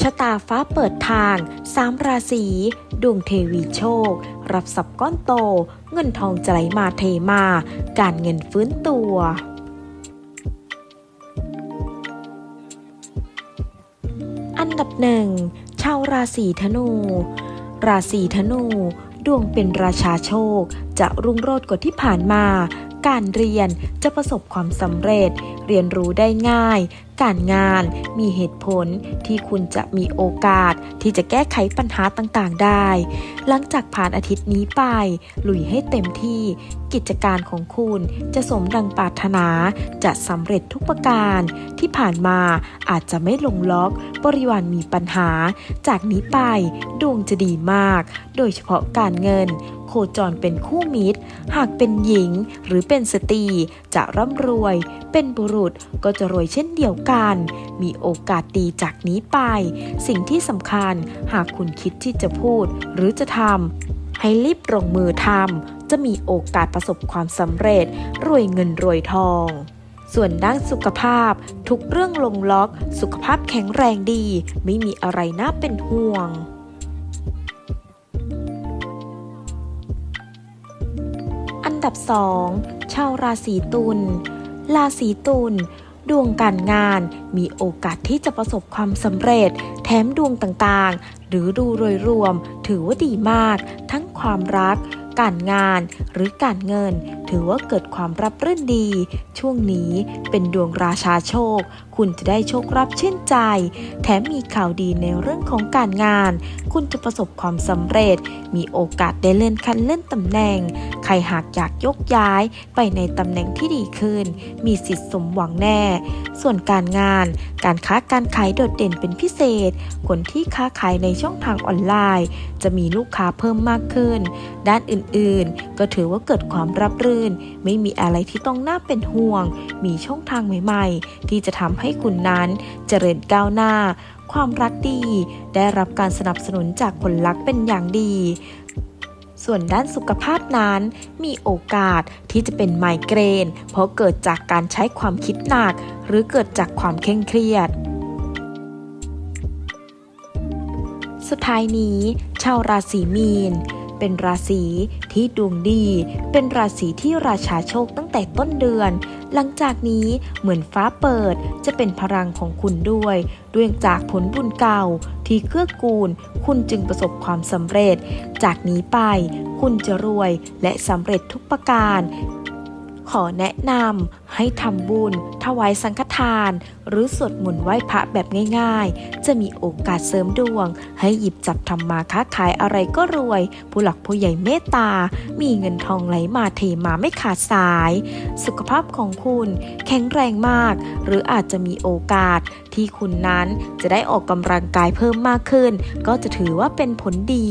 ชะตาฟ้าเปิดทางสามราศีดวงเทวีโชค รับสับก้อนโต เงินทองจะไหลมาเทมา การเงินฟื้นตัว อันดับหนึ่งชาวราศีธนู ราศีธนู ดวงเป็นราชาโชค จะรุ่งโรจน์กว่าที่ผ่านมา การเรียนจะประสบความสำเร็จเรียนรู้ได้ง่าย การงานมีเหตุผลที่คุณจะมีโอกาสที่จะแก้ไขปัญหาต่างๆได้ หลังจากผ่านอาทิตย์นี้ไป ลุยให้เต็มที่กิจการของคุณจะสมดังปรารถนา จะสำเร็จทุกประการ ที่ผ่านมาอาจจะไม่ลงล็อก บริวารมีปัญหา จากนี้ไปดวงจะดีมาก โดยเฉพาะการเงิน โคจรเป็นคู่มิตร หากเป็นหญิงหรือเป็นสตรีจะร่ำรวย เป็นบุรุษก็จะรวยเช่นเดียวกัน มีโอกาสดีจากนี้ไป สิ่งที่สำคัญหากคุณคิดที่จะพูดหรือจะทำให้รีบลงมือทำจะมีโอกาสประสบความสำเร็จ รวยเงินรวยทองส่วนด้านสุขภาพ ทุกเรื่องลงล็อก สุขภาพแข็งแรงดี ไม่มีอะไรน่าเป็นห่วง อันดับ 2 ชาวราศีตุล ราศีตุลดวงการงานมีโอกาสที่จะประสบความสำเร็จ แถมดวงต่างๆ หรือดูโดยรวม ถือว่าดีมาก ทั้งความรัก การงาน หรือการเงิน ถือว่าเกิดความรับรื่นดี ช่วงนี้เป็นดวงราชาโชคคุณจะได้โชครับชื่นใจ แถมมีข่าวดีในเรื่องของการงาน คุณจะประสบความสำเร็จ มีโอกาสได้เลื่อนขั้นเลื่อนตำแหน่ง ใครหากอยากยกย้ายไปในตำแหน่งที่ดีขึ้น มีสิทธิ์สมหวังแน่ ส่วนการงาน การค้าการขายโดดเด่นเป็นพิเศษ คนที่ค้าขายในช่องทางออนไลน์ จะมีลูกค้าเพิ่มมากขึ้น ด้านอื่นๆ ก็ถือว่าเกิดความรับรื่น ไม่มีอะไรที่ต้องน่าเป็นห่วง มีช่องทางใหม่ ๆ ที่จะทำใให้คุณนั้นเจริญก้าวหน้า ความรักดี ได้รับการสนับสนุนจากคนรักเป็นอย่างดีส่วนด้านสุขภาพนั้นมีโอกาสที่จะเป็นไมเกรน เพราะเกิดจากการใช้ความคิดหนัก หรือเกิดจากความเคร่งเครียด สุดท้ายนี้ ชาวราศีมีน เป็นราศีที่ดวงดี เป็นราศีที่ราชาโชคตั้งแต่ต้นเดือน หลังจากนี้เหมือนฟ้าเปิดจะเป็นพลังของคุณด้วย ด้วยจากผลบุญเก่าที่เกื้อกูล คุณจึงประสบความสำเร็จ จากนี้ไปคุณจะรวยและสำเร็จทุกประการ ขอแนะนำให้ทำบุญ ถวายสังฆทาน หรือสวดมนต์ไหว้พระแบบง่ายๆ จะมีโอกาสเสริมดวง ให้หยิบจับทำมาค้าขายอะไรก็รวย ผู้หลักผู้ใหญ่เมตตา มีเงินทองไหลมาเทมาไม่ขาดสาย สุขภาพของคุณแข็งแรงมาก หรืออาจจะมีโอกาสที่คุณนั้นจะได้ออกกำลังกายเพิ่มมากขึ้น ก็จะถือว่าเป็นผลดี